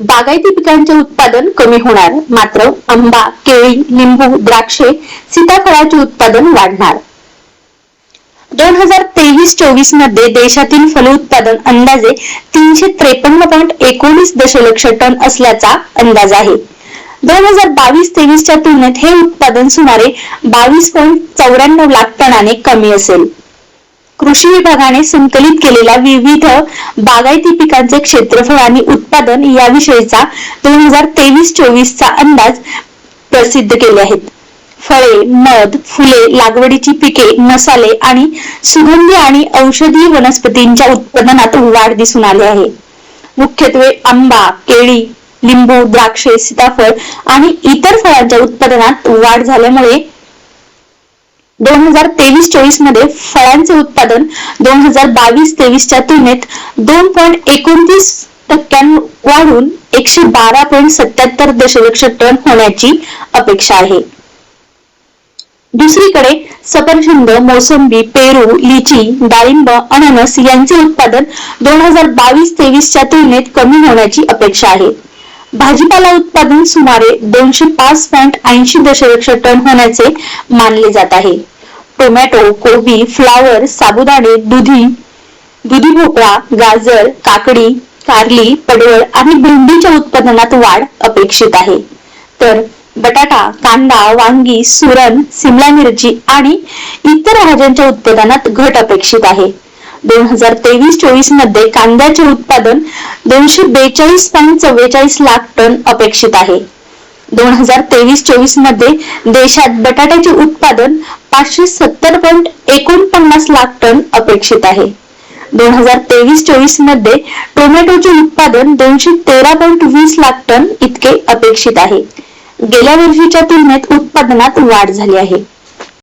बागायती पिकांचे उत्पादन कमी होणार मात्र आंबा केळी लिंबू द्राक्षे सीताफळाचे उत्पादन वाढणार. दोन हजार तेवीस चोवीसमध्ये देशातील फलोत्पादन अंदाजे तीनशे त्रेपन्न पॉईंट एकोणीस दशलक्ष टन असल्याचा अंदाज आहे. दोन हजार बावीस तेवीसच्या तुलनेत हे उत्पादन सुमारे बावीस पॉईंट चौऱ्याण्णव लाख टनाने कमी असेल. कृषी विभागाने संकलित केलेला विविध बागायती पिकांचे क्षेत्रफळ आणि उत्पादन याविषयीचा दोन हजार तेवीस चोवीस चा अंदाज प्रसिद्ध केले आहेत. फळे मध फुले लागवडीची पिके मसाले आणि सुगंधी आणि औषधी वनस्पतींच्या उत्पादनात वाढ दिसून आली आहे. मुख्यत्वे आंबा केळी लिंबू द्राक्षे सीताफळ आणि इतर फळांच्या उत्पादनात वाढ झाल्यामुळे दोन हजार तेवीस चोवीसमध्ये फळांचे उत्पादन दोन हजार बावीस तेवीसच्या तुलनेत दोन पॉईंट एकोणतीस टक्क्यां वाढून एकशे बारा पॉईंट सत्याहत्तर दशलक्ष टन होण्याची अपेक्षा आहे. दुसरीकडे सफरचंद मोसंबी पेरू लिची डाळिंब अननस यांचे उत्पादन दोन हजार बावीस तेवीसच्या तुलनेत कमी होण्याची अपेक्षा आहे. भाजीपाला उत्पादन सुमारे दोनशे पाच पॉईंट ऐंशी दशलक्ष टन होण्याचे मानले जात आहे. टोमॅटो कोबी फ्लावर साबुदाणे दुधी दुधी भोपळा गाजर काकडी कारली पडवळ आणि भेंडीच्या उत्पादनात वाढ अपेक्षित आहे. तर बटाटा कांदा वांगी सुरण सिमला मिरची आणि इतर भाज्यांच्या उत्पादनात घट अपेक्षित आहे. दोन हजार तेवीस चोवीसमध्ये कांद्याचे उत्पादन दोनशे बेचाळीस पॉईंट चव्वेचाळीस लाख टन अपेक्षित आहे. दोन हजार तेवीस चोवीसमध्ये देशात बटाट्याचे उत्पादन पाचशे सत्तर पॉईंट एकोणपन्नास लाख टन अपेक्षित आहे. दोन हजार तेवीस चोवीसमध्ये टोमॅटोचे उत्पादन दोनशे तेरा पॉईंट वीस लाख टन इतके अपेक्षित आहे. गेल्या वर्षीच्या तुलनेत उत्पादनात वाढ झाली आहे.